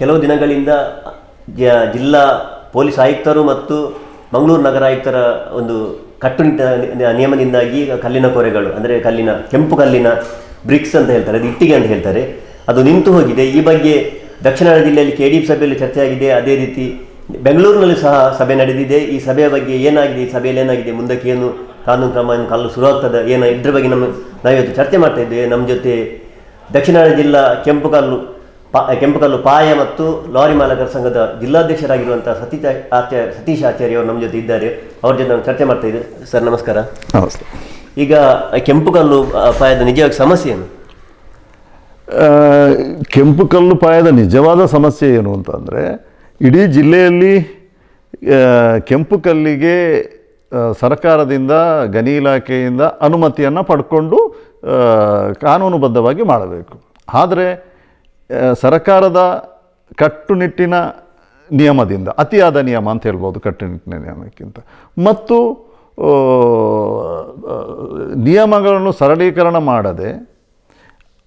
ಕೆಲವು ದಿನಗಳಿಂದ ಜಿಲ್ಲಾ ಪೊಲೀಸ್ ಆಯುಕ್ತರು ಮತ್ತು ಮಂಗಳೂರು ನಗರ ಆಯುಕ್ತರ ಒಂದು ಕಟ್ಟುನಿಟ್ಟಿನ ನಿಯಮದಿಂದಾಗಿ ಕಲ್ಲಿನ ಕೊರೆಗಳು, ಅಂದರೆ ಕಲ್ಲಿನ, ಕೆಂಪು ಕಲ್ಲಿನ ಬ್ರಿಕ್ಸ್ ಅಂತ ಹೇಳ್ತಾರೆ, ಅದು ಇಟ್ಟಿಗೆ ಅಂತ ಹೇಳ್ತಾರೆ. ಅದು ನಿಂತು ಹೋಗಿದೆ. ಈ ಬಗ್ಗೆ ದಕ್ಷಿಣ ಕನ್ನಡ ಜಿಲ್ಲೆಯಲ್ಲಿ ಕೆ ಡಿ ಸಭೆಯಲ್ಲಿ ಚರ್ಚೆ ಆಗಿದೆ. ಅದೇ ರೀತಿ ಬೆಂಗಳೂರಿನಲ್ಲಿ ಸಹ ಸಭೆ ನಡೆದಿದೆ. ಈ ಸಭೆಯ ಬಗ್ಗೆ ಏನಾಗಿದೆ? ಈ ಸಭೆಯಲ್ಲಿ ಏನಾಗಿದೆ? ಮುಂದಕ್ಕೆ ಏನು ಕಾನೂನು ಕ್ರಮ, ಏನು ಕಾಲು ಶುರುವಾಗ್ತದೆ ಏನು ಇದ್ರ ಬಗ್ಗೆ ನಮ್ಮ ನಾವಿವತ್ತು ಚರ್ಚೆ ಮಾಡ್ತಾ ಇದ್ದೇವೆ. ನಮ್ಮ ಜೊತೆ ದಕ್ಷಿಣ ಕನ್ನಡ ಜಿಲ್ಲಾ ಕೆಂಪು ಕಲ್ಲು ಪಾ ಕೆಂಪು ಕಲ್ಲು ಪಾಯ ಮತ್ತು ಲಾರಿ ಮಾಲಕರ ಸಂಘದ ಜಿಲ್ಲಾಧ್ಯಕ್ಷರಾಗಿರುವಂತಹ ಸತೀಶ ಆಚಾರ್ಯ ಸತೀಶ್ ಆಚಾರ್ಯ ಅವರು ನಮ್ಮ ಜೊತೆ ಇದ್ದಾರೆ. ಅವ್ರ ಜೊತೆ ನಾವು ಚರ್ಚೆ ಮಾಡ್ತಾ ಇದ್ದೀವಿ ಸರ್ ನಮಸ್ಕಾರ. ನಮಸ್ತೆ. ಈಗ ಕೆಂಪು ಕಲ್ಲು ಪಾಯದ ನಿಜವಾಗಿ ಸಮಸ್ಯೆ ಏನು? ಕೆಂಪು ಕಲ್ಲು ಪಾಯದ ನಿಜವಾದ ಸಮಸ್ಯೆ ಏನು ಅಂತಂದರೆ ಇಡೀ ಜಿಲ್ಲೆಯಲ್ಲಿ ಕೆಂಪು ಕಲ್ಲಿಗೆ ಸರ್ಕಾರದಿಂದ ಗಣಿ ಇಲಾಖೆಯಿಂದ ಅನುಮತಿಯನ್ನು ಪಡ್ಕೊಂಡು ಕಾನೂನುಬದ್ಧವಾಗಿ ಮಾಡಬೇಕು. ಆದರೆ ಸರ್ಕಾರದ ಕಟ್ಟುನಿಟ್ಟಿನ ನಿಯಮದಿಂದ, ಅತಿಯಾದ ನಿಯಮ ಅಂತ ಹೇಳ್ಬೋದು ಕಟ್ಟುನಿಟ್ಟಿನ ನಿಯಮಕ್ಕಿಂತ. ಮತ್ತು ನಿಯಮಗಳನ್ನು ಸರಳೀಕರಣ ಮಾಡದೆ,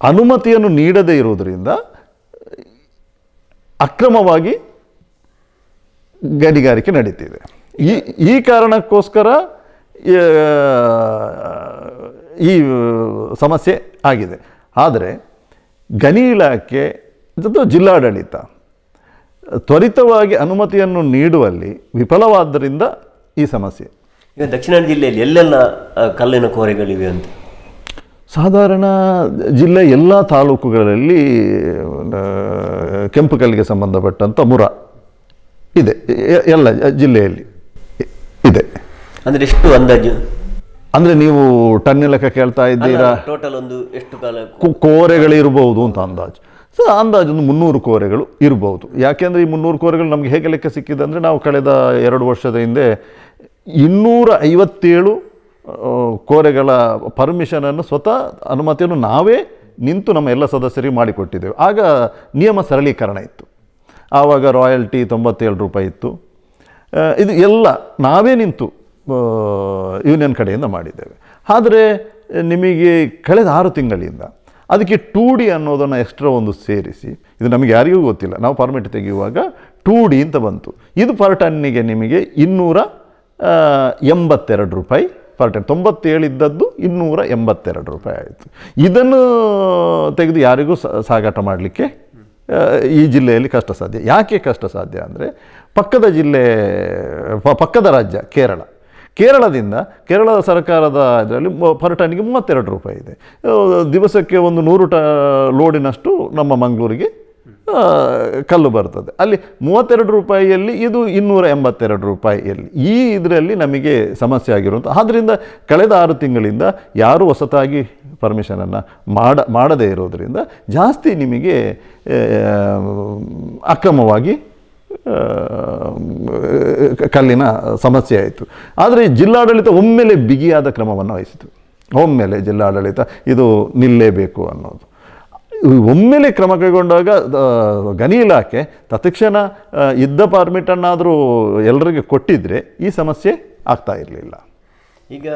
ಅನುಮತಿಯನ್ನು ನೀಡದೇ ಇರುವುದರಿಂದ ಅಕ್ರಮವಾಗಿ ಗಣಿಗಾರಿಕೆ ನಡೀತಿದೆ. ಈ ಈ ಕಾರಣಕ್ಕೋಸ್ಕರ, ಈ ಸಮಸ್ಯೆ ಆಗಿದೆ. ಆದರೆ ಗಣಿ ಇಲಾಖೆ ಅದು ಜಿಲ್ಲಾಡಳಿತ ತ್ವರಿತವಾಗಿ ಅನುಮತಿಯನ್ನು ನೀಡುವಲ್ಲಿ ವಿಫಲವಾದ್ದರಿಂದ ಈ ಸಮಸ್ಯೆ. ಈಗ ದಕ್ಷಿಣ ಜಿಲ್ಲೆಯಲ್ಲಿ ಎಲ್ಲೆಲ್ಲ ಕಲ್ಲಿನ ಕೋರೆಗಳಿವೆ ಅಂತ? ಸಾಧಾರಣ ಜಿಲ್ಲೆ ಎಲ್ಲ ತಾಲೂಕುಗಳಲ್ಲಿ ಕೆಂಪು ಕಲ್ಲಿಗೆ ಸಂಬಂಧಪಟ್ಟಂಥ ಮುರ ಇದೆ. ಎಲ್ಲ ಜಿಲ್ಲೆಯಲ್ಲಿ ಇದೆ. ಅಂದರೆ ಎಷ್ಟು ಅಂದಾಜು? ಅಂದರೆ ನೀವು ಟನ್ ಲೆಕ್ಕ ಕೇಳ್ತಾ ಇದ್ದೀರಾ? ಟೋಟಲ್ ಒಂದು ಎಷ್ಟು ಕಾಲ ಕೋರೆಗಳು ಇರಬಹುದು ಅಂತ ಅಂದಾಜು. ಸೊ ಅಂದಾಜು ಒಂದು ಮುನ್ನೂರು ಕೋರೆಗಳು ಇರಬಹುದು ಯಾಕೆಂದರೆ ಈ ಮುನ್ನೂರು ಕೋರೆಗಳು ನಮಗೆ ಹೇಗೆ ಲೆಕ್ಕ ಸಿಕ್ಕಿದೆ ಅಂದರೆ ನಾವು ಕಳೆದ ಎರಡು ವರ್ಷದ ಹಿಂದೆ ಇನ್ನೂರ ಐವತ್ತೇಳು ಕೋರೆಗಳ ಪರ್ಮಿಷನನ್ನು ಸ್ವತಃ ಅನುಮತಿಯನ್ನು ನಾವೇ ನಿಂತು ನಮ್ಮ ಎಲ್ಲ ಸದಸ್ಯರಿಗೆ ಮಾಡಿಕೊಟ್ಟಿದ್ದೇವೆ. ಆಗ ನಿಯಮ ಸರಳೀಕರಣ ಇತ್ತು. ಆವಾಗ ರಾಯಲ್ಟಿ ತೊಂಬತ್ತೇಳು ರೂಪಾಯಿ ಇತ್ತು. ಇದು ಎಲ್ಲ ನಾವೇ ನಿಂತು ಯೂನಿಯನ್ ಕಡೆಯಿಂದ ಮಾಡಿದ್ದೇವೆ. ಆದರೆ ನಿಮಗೆ ಕಳೆದ ಆರು ತಿಂಗಳಿಂದ ಅದಕ್ಕೆ ಟೂ ಡಿ ಅನ್ನೋದನ್ನು ಎಕ್ಸ್ಟ್ರಾ ಒಂದು ಸೇರಿಸಿ, ಇದು ನಮಗೆ ಯಾರಿಗೂ ಗೊತ್ತಿಲ್ಲ, ನಾವು ಪರ್ಮಿಟ್ ತೆಗೆಯುವಾಗ ಟೂ ಡಿ ಅಂತ ಬಂತು. ಇದು ಪರ್ ಟನ್ನಿಗೆ ನಿಮಗೆ ಇನ್ನೂರ ಎಂಬತ್ತೆರಡು ರೂಪಾಯಿ ಪರ್ ಟನ್ ತೊಂಬತ್ತೇಳಿದ್ದದ್ದು ಇನ್ನೂರ ಎಂಬತ್ತೆರಡು ರೂಪಾಯಿ ಆಯಿತು. ಇದನ್ನು ತೆಗೆದು ಯಾರಿಗೂ ಸಾಗಾಟ ಮಾಡಲಿಕ್ಕೆ ಈ ಜಿಲ್ಲೆಯಲ್ಲಿ ಕಷ್ಟ ಸಾಧ್ಯ ಯಾಕೆ ಕಷ್ಟ ಸಾಧ್ಯ ಅಂದರೆ, ಪಕ್ಕದ ಜಿಲ್ಲೆ ಪಕ್ಕದ ರಾಜ್ಯ ಕೇರಳ. ಕೇರಳದಿಂದ ಕೇರಳ ಸರ್ಕಾರದ ಇದರಲ್ಲಿ ಪರ್ ಟನ್ನಿಗೆ ಮೂವತ್ತೆರಡು ರೂಪಾಯಿ ಇದೆ. ದಿವಸಕ್ಕೆ ಒಂದು ನೂರು ಟ ಲೋಡಿನಷ್ಟು ನಮ್ಮ ಮಂಗಳೂರಿಗೆ ಕಲ್ಲು ಬರ್ತದೆ. ಅಲ್ಲಿ ಮೂವತ್ತೆರಡು ರೂಪಾಯಿಯಲ್ಲಿ ಇದು ಇನ್ನೂರ ಎಂಬತ್ತೆರಡು ರೂಪಾಯಿಯಲ್ಲಿ. ಈ ಇದರಲ್ಲಿ ನಮಗೆ ಸಮಸ್ಯೆ ಆಗಿರುವಂಥ ಆದ್ದರಿಂದ ಕಳೆದ ಆರು ತಿಂಗಳಿಂದ ಯಾರೂ ಹೊಸತಾಗಿ ಪರ್ಮಿಷನನ್ನು ಮಾಡ, ಮಾಡದೇ ಇರೋದರಿಂದ ಜಾಸ್ತಿ ನಿಮಗೆ ಅಕ್ರಮವಾಗಿ ಕಲ್ಲಿನ ಸಮಸ್ಯೆ ಆಯಿತು. ಆದರೆ ಜಿಲ್ಲಾಡಳಿತ ಒಮ್ಮೆಲೆ ಬಿಗಿಯಾದ ಕ್ರಮವನ್ನು ವಹಿಸಿತು. ಒಮ್ಮೆಲೆ ಜಿಲ್ಲಾಡಳಿತ ಇದು ನಿಲ್ಲೇಬೇಕು ಅನ್ನೋದು. ಒಮ್ಮೆಲೆ ಕ್ರಮ ಕೈಗೊಂಡಾಗ ಗಣಿ ಇಲಾಖೆ ತತ್ಕ್ಷಣ ಇದ್ದ ಪರ್ಮಿಟನ್ನಾದರೂ ಎಲ್ಲರಿಗೆ ಕೊಟ್ಟಿದ್ದರೆ ಈ ಸಮಸ್ಯೆ ಆಗ್ತಾ ಇರಲಿಲ್ಲ. ಈಗ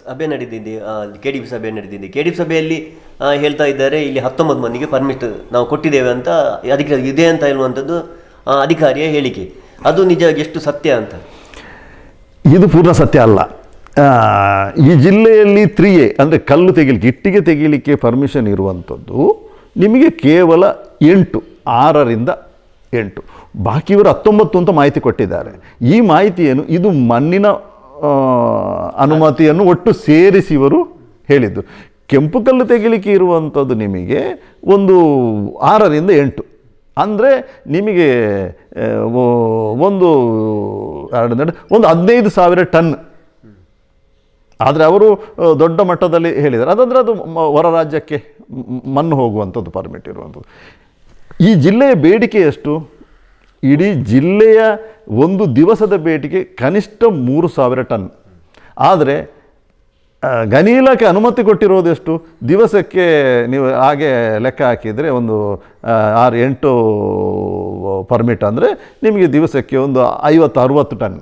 ಸಭೆ ನಡೆದಿದೆ ಕೆ ಡಿ ಪಿ ಸಭೆ ನಡೆದಿದೆ ಕೆ ಡಿ ಪಿ ಸಭೆಯಲ್ಲಿ ಹೇಳ್ತಾ ಇದ್ದಾರೆ, ಇಲ್ಲಿ ಹತ್ತೊಂಬತ್ತು ಮಂದಿಗೆ ಪರ್ಮಿಟ್ ನಾವು ಕೊಟ್ಟಿದ್ದೇವೆ ಅಂತ ಅದಕ್ಕೆ ಇದೆ ಅಂತ ಹೇಳುವಂಥದ್ದು ಅಧಿಕಾರಿಯ ಹೇಳಿಕೆ. ಅದು ನಿಜ ಎಷ್ಟು ಸತ್ಯ ಅಂತ? ಇದು ಪೂರ್ಣ ಸತ್ಯ ಅಲ್ಲ. ಈ ಜಿಲ್ಲೆಯಲ್ಲಿ ತ್ರೀ ಎ ಅಂದರೆ ಕಲ್ಲು ತೆಗಿಲಿಕ್ಕೆ, ಇಟ್ಟಿಗೆ ತೆಗಿಲಿಕ್ಕೆ ಪರ್ಮಿಷನ್ ಇರುವಂಥದ್ದು ನಿಮಗೆ ಕೇವಲ ಎಂಟು, ಆರರಿಂದ ಎಂಟು. ಬಾಕಿಯವರು ಹತ್ತೊಂಬತ್ತು ಅಂತ ಮಾಹಿತಿ ಕೊಟ್ಟಿದ್ದಾರೆ. ಈ ಮಾಹಿತಿಯನ್ನು ಇದು ಮಣ್ಣಿನ ಅನುಮತಿಯನ್ನು ಒಟ್ಟು ಸೇರಿಸಿ ಇವರು ಹೇಳಿದ್ದು. ಕೆಂಪು ಕಲ್ಲು ತೆಗಿಲಿಕ್ಕೆ ಇರುವಂಥದ್ದು ನಿಮಗೆ ಒಂದು ಆರರಿಂದ ಎಂಟು. ಅಂದರೆ ನಿಮಗೆ ಒಂದು, ಎರಡು ಒಂದು ಹದಿನೈದು ಸಾವಿರ ಟನ್. ಆದರೆ ಅವರು ದೊಡ್ಡ ಮಟ್ಟದಲ್ಲಿ ಹೇಳಿದ್ದಾರೆ. ಅದಂದರೆ ಅದು ಹೊರ ರಾಜ್ಯಕ್ಕೆ ಮಣ್ಣು ಹೋಗುವಂಥದ್ದು ಪರ್ಮಿಟ್ ಇರುವಂಥದ್ದು. ಈ ಜಿಲ್ಲೆಯ ಬೇಡಿಕೆ ಎಷ್ಟು? ಇಡೀ ಜಿಲ್ಲೆಯ ಒಂದು ದಿವಸದ ಬೇಡಿಕೆ ಕನಿಷ್ಠ ಮೂರು ಸಾವಿರ ಟನ್. ಆದರೆ ಗಣಿ ಇಲಾಖೆ ಅನುಮತಿ ಕೊಟ್ಟಿರೋದೆಷ್ಟು ದಿವಸಕ್ಕೆ ನೀವು ಹಾಗೆ ಲೆಕ್ಕ ಹಾಕಿದರೆ ಒಂದು ಆರು ಎಂಟು ಪರ್ಮಿಟ್ ಅಂದರೆ ನಿಮಗೆ ದಿವಸಕ್ಕೆ ಒಂದು ಐವತ್ತು, ಅರುವತ್ತು ಟನ್.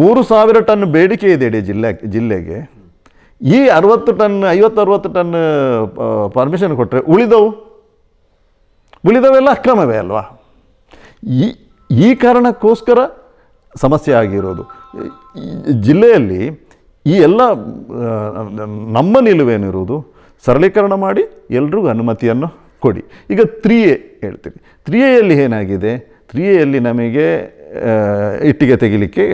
ಮೂರು ಸಾವಿರ ಟನ್ ಬೇಡಿಕೆ ಇದೆ ಇಡೀ ಜಿಲ್ಲೆ, ಜಿಲ್ಲೆಗೆ. ಈ ಅರವತ್ತು ಟನ್, ಐವತ್ತು, ಅರುವತ್ತು ಟನ್ ಪರ್ಮಿಷನ್ ಕೊಟ್ಟರೆ ಉಳಿದವು? ಉಳಿದವೆಲ್ಲ ಅಕ್ರಮವೇ ಅಲ್ವಾ? ಈ ಈ ಕಾರಣಕ್ಕೋಸ್ಕರ ಸಮಸ್ಯೆ ಆಗಿರೋದು. ಜಿಲ್ಲೆಯಲ್ಲಿ ಈ ಎಲ್ಲ ನಮ್ಮ ನಿಲುವೇನಿರುವುದು ಸರಳೀಕರಣ ಮಾಡಿ ಎಲ್ರಿಗೂ ಅನುಮತಿಯನ್ನು ಕೊಡಿ. ಈಗ ತ್ರೀ ಎ ಹೇಳ್ತೀನಿ. ತ್ರೀ ಎಯಲ್ಲಿ ಏನಾಗಿದೆ? ತ್ರೀ ಎಯಲ್ಲಿ ನಮಗೆ ಇಟ್ಟಿಗೆ ತೆಗಿಲಿಕ್ಕೆ